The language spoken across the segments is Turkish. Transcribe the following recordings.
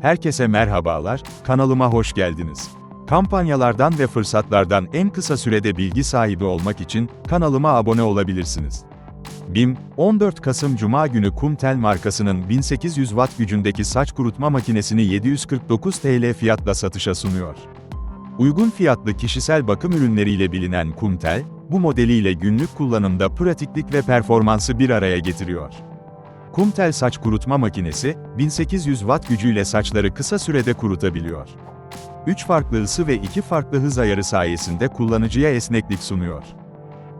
Herkese merhabalar, kanalıma hoş geldiniz. Kampanyalardan ve fırsatlardan en kısa sürede bilgi sahibi olmak için kanalıma abone olabilirsiniz. BİM, 14 Kasım Cuma günü Kumtel markasının 1800 watt gücündeki saç kurutma makinesini 749 TL fiyatla satışa sunuyor. Uygun fiyatlı kişisel bakım ürünleriyle bilinen Kumtel, bu modeliyle günlük kullanımda pratiklik ve performansı bir araya getiriyor. Kumtel saç kurutma makinesi, 1800 watt gücüyle saçları kısa sürede kurutabiliyor. 3 farklı ısı ve 2 farklı hız ayarı sayesinde kullanıcıya esneklik sunuyor.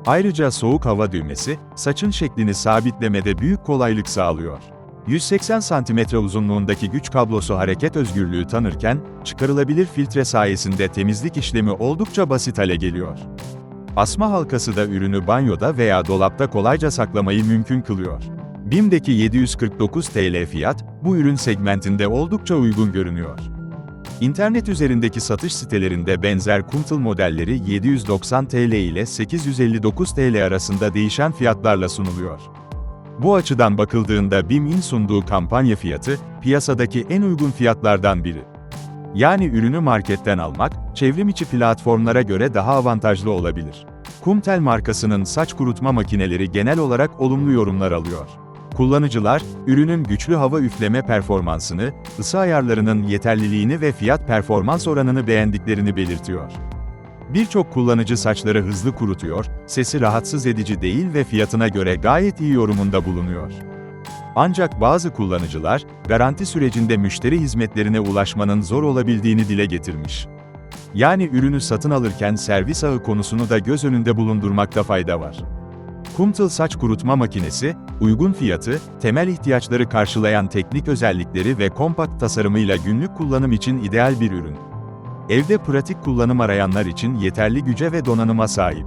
Ayrıca soğuk hava düğmesi, saçın şeklini sabitlemede büyük kolaylık sağlıyor. 180 cm uzunluğundaki güç kablosu hareket özgürlüğü tanırken, çıkarılabilir filtre sayesinde temizlik işlemi oldukça basit hale geliyor. Asma halkası da ürünü banyoda veya dolapta kolayca saklamayı mümkün kılıyor. BİM'deki 749 TL fiyat, bu ürün segmentinde oldukça uygun görünüyor. İnternet üzerindeki satış sitelerinde benzer Kumtel modelleri 790 TL ile 859 TL arasında değişen fiyatlarla sunuluyor. Bu açıdan bakıldığında BİM'in sunduğu kampanya fiyatı, piyasadaki en uygun fiyatlardan biri. Yani ürünü marketten almak, çevrim içi platformlara göre daha avantajlı olabilir. Kumtel markasının saç kurutma makineleri genel olarak olumlu yorumlar alıyor. Kullanıcılar, ürünün güçlü hava üfleme performansını, ısı ayarlarının yeterliliğini ve fiyat performans oranını beğendiklerini belirtiyor. Birçok kullanıcı saçları hızlı kurutuyor, sesi rahatsız edici değil ve fiyatına göre gayet iyi yorumunda bulunuyor. Ancak bazı kullanıcılar, garanti sürecinde müşteri hizmetlerine ulaşmanın zor olabildiğini dile getirmiş. Yani ürünü satın alırken servis ağı konusunu da göz önünde bulundurmakta fayda var. Kumtel saç kurutma makinesi, uygun fiyatı, temel ihtiyaçları karşılayan teknik özellikleri ve kompakt tasarımıyla günlük kullanım için ideal bir ürün. Evde pratik kullanım arayanlar için yeterli güce ve donanıma sahip.